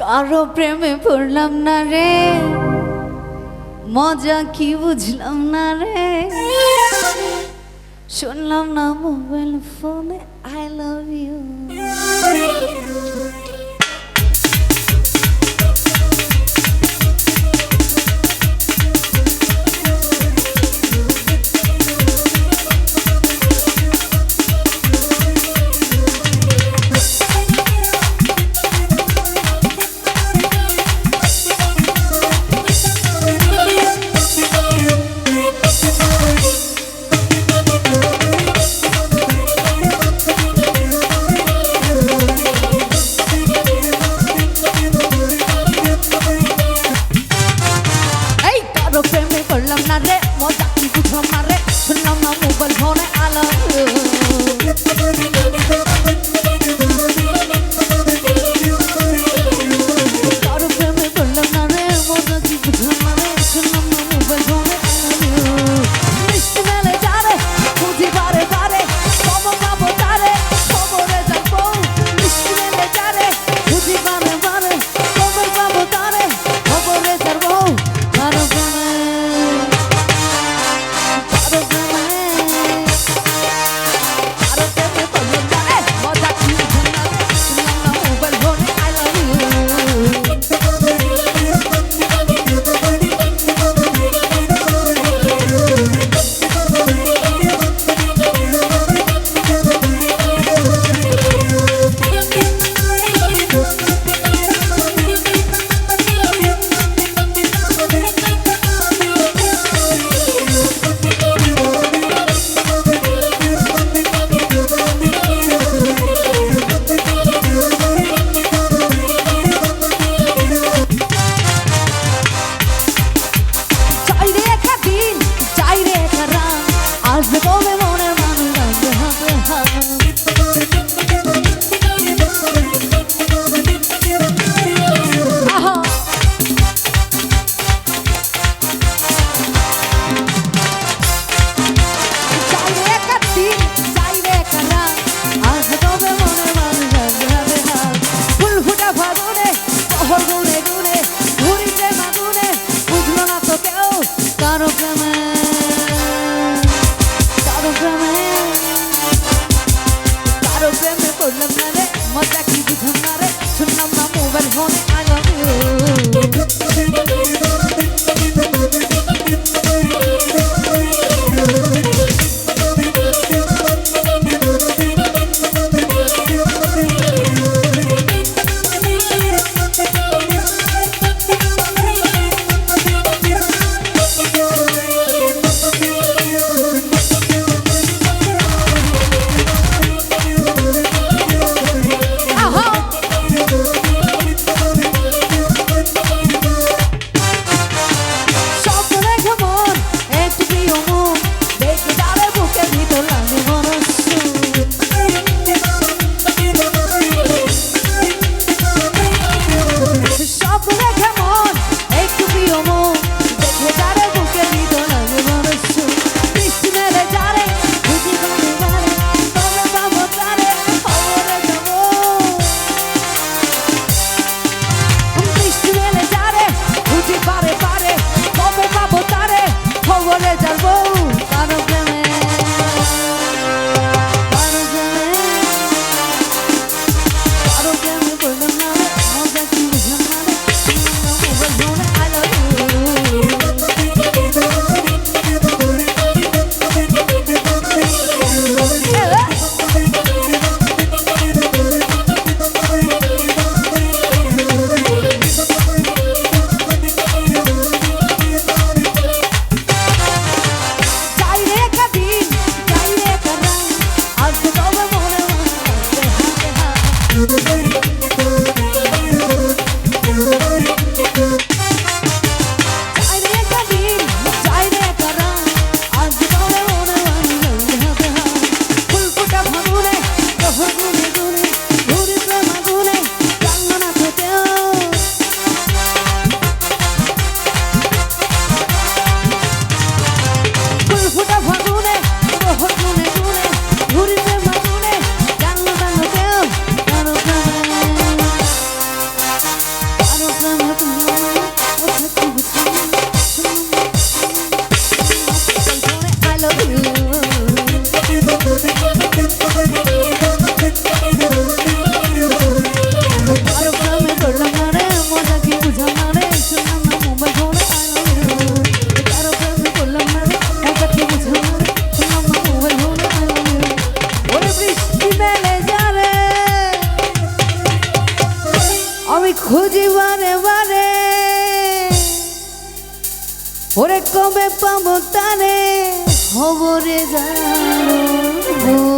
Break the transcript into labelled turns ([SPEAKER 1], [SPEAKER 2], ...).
[SPEAKER 1] কারও প্রেমে পড়লাম না রে। মজা কি বুঝলাম না রে। শুনলাম না মোবাইল ফোনে I love you. Who am Love, love. Thank you. ওরে কবে পাবো তারে? খবরে জানো